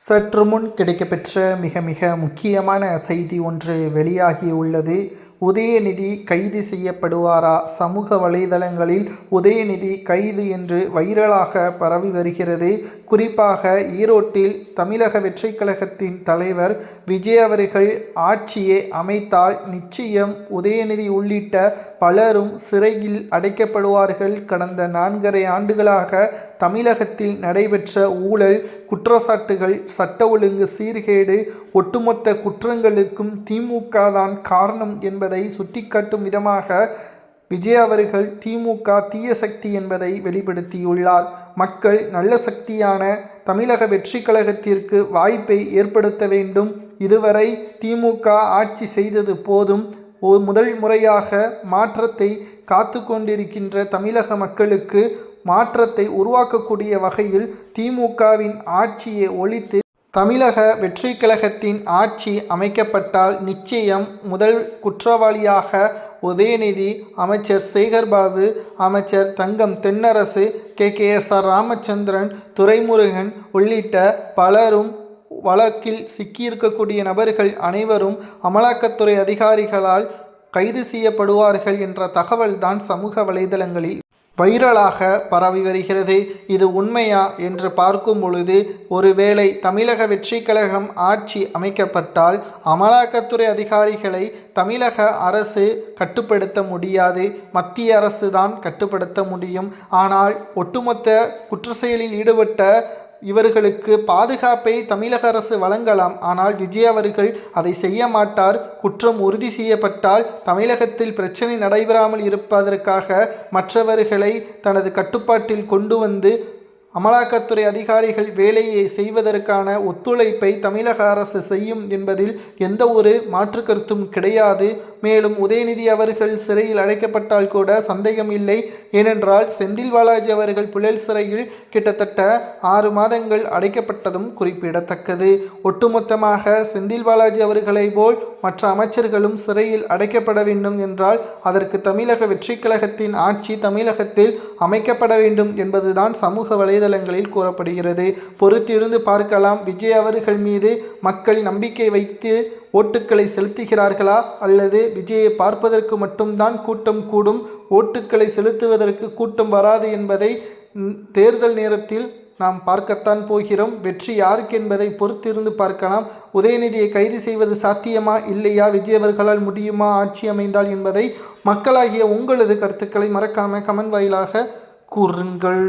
சற்று முன் கிடைக்கப்பெற்ற மிக மிக முக்கியமான செய்தி ஒன்று வெளியாகியுள்ளது. உதயநிதி கைது செய்யப்படுவாரா? சமூக வலைதளங்களில் உதயநிதி கைது என்று வைரலாக பரவி வருகிறது. குறிப்பாக ஈரோட்டில் தமிழக வெற்றிக் கழகத்தின் தலைவர் விஜய் அவர்கள் ஆட்சியை அமைத்தால் நிச்சயம் உதயநிதி உள்ளிட்ட பலரும் சிறையில் அடைக்கப்படுவார்கள். கடந்த நான்கரை ஆண்டுகளாக தமிழகத்தில் நடைபெற்ற ஊழல் குற்றச்சாட்டுகள் சட்ட ஒழுங்கு சீர்கேடு ஒட்டுமொத்த குற்றங்களுக்கும் திமுக தான் காரணம் என்பது சுட்டிக்காட்டும் விதமாக விஜய் அவர்கள் திமுக தீய சக்தி என்பதை வெளிப்படுத்தியுள்ளார். மக்கள் நல்ல சக்தியான தமிழக வெற்றி கழகத்திற்கு வாய்ப்பை ஏற்படுத்த வேண்டும். இதுவரை திமுக ஆட்சி செய்தது போதும் முதல் முறையாக மாற்றத்தை காத்து கொண்டிருக்கின்ற தமிழக மக்களுக்கு மாற்றத்தை உருவாக்கக்கூடிய வகையில் திமுகவின் ஆட்சியை ஒழித்து தமிழக வெற்றி கழகத்தின் ஆட்சி அமைக்கப்பட்டால் நிச்சயம் முதல் குற்றவாளியாக உதயநிதி அமைச்சர் சேகர்பாபு அமைச்சர் Thangam Thennarasu K. K. S. R. Ramachandran Duraimurugan உள்ளிட்ட பலரும் வழக்கில் சிக்கியிருக்கக்கூடிய நபர்கள் அனைவரும் அமலாக்கத்துறை அதிகாரிகளால் கைது செய்யப்படுவார்கள் என்ற தகவல்தான் சமூக வலைதளங்களில் வைரலாக பரவி வருகிறது. இது உண்மையா? என்று பார்க்கும் பொழுது ஒருவேளை தமிழக வெற்றி கழகம் ஆட்சி அமைக்கப்பட்டால் அமலாக்கத்துறை அதிகாரிகளை தமிழக அரசு கட்டுப்படுத்த முடியாது. மத்திய அரசு தான் கட்டுப்படுத்த முடியும். ஆனால் ஒட்டுமொத்த குற்ற செயலில் ஈடுபட்ட இவர்களுக்கு பாதுகாப்பை தமிழக அரசு வழங்கலாம். ஆனால் விஜய் அவர்கள் அதை செய்ய மாட்டார். குற்றம் உறுதி செய்யப்பட்டால் தமிழகத்தில் பிரச்சனை நடைபெறாமல் இருப்பதற்காக மற்றவர்களை தனது கட்டுப்பாட்டில் கொண்டு வந்து அமலாக்கத்துறை அதிகாரிகள் வேலையை செய்வதற்கான ஒத்துழைப்பை தமிழக அரசு செய்யும் என்பதில் எந்த ஒரு மாற்று கருத்தும் கிடையாது. மேலும் உதயநிதி அவர்கள் சிறையில் அடைக்கப்பட்டால் கூட சந்தேகம் இல்லை. ஏனென்றால் செந்தில் பாலாஜி அவர்கள் புழல் சிறையில் கிட்டத்தட்ட ஆறு மாதங்கள் அடைக்கப்பட்டதும் குறிப்பிடத்தக்கது. ஒட்டுமொத்தமாக செந்தில் பாலாஜி அவர்களை போல் மற்ற அமைச்சர்களும் சிறையில் அடைக்கப்பட வேண்டும் என்றால் அதற்கு தமிழக வெற்றி கழகத்தின் ஆட்சி தமிழகத்தில் அமைக்கப்பட வேண்டும் என்பதுதான் சமூக வலைதளங்களில் கூறப்படுகிறது. பொறுத்திருந்து பார்க்கலாம். விஜய் அவர்கள் மீது மக்கள் நம்பிக்கை வைத்து ஓட்டுக்களை செலுத்துகிறார்களா அல்லது விஜயை பார்ப்பதற்கு மட்டும்தான் கூட்டம் கூடும்? ஓட்டுக்களை செலுத்துவதற்கு கூட்டம் வராது என்பதை தேர்தல் நேரத்தில் நாம் பார்க்கத்தான் போகிறோம். வெற்றி யாருக்கு என்பதை பொறுத்திருந்து பார்க்கலாம். உதயநிதியை கைது செய்வது சாத்தியமா இல்லையா? விஜய் அவர்களால் முடியுமா? ஆட்சி அமைந்தால் என்பதை மக்களாகிய உங்களது கருத்துக்களை மறக்காமல் கமெண்ட் வாயிலாக கூறுங்கள்.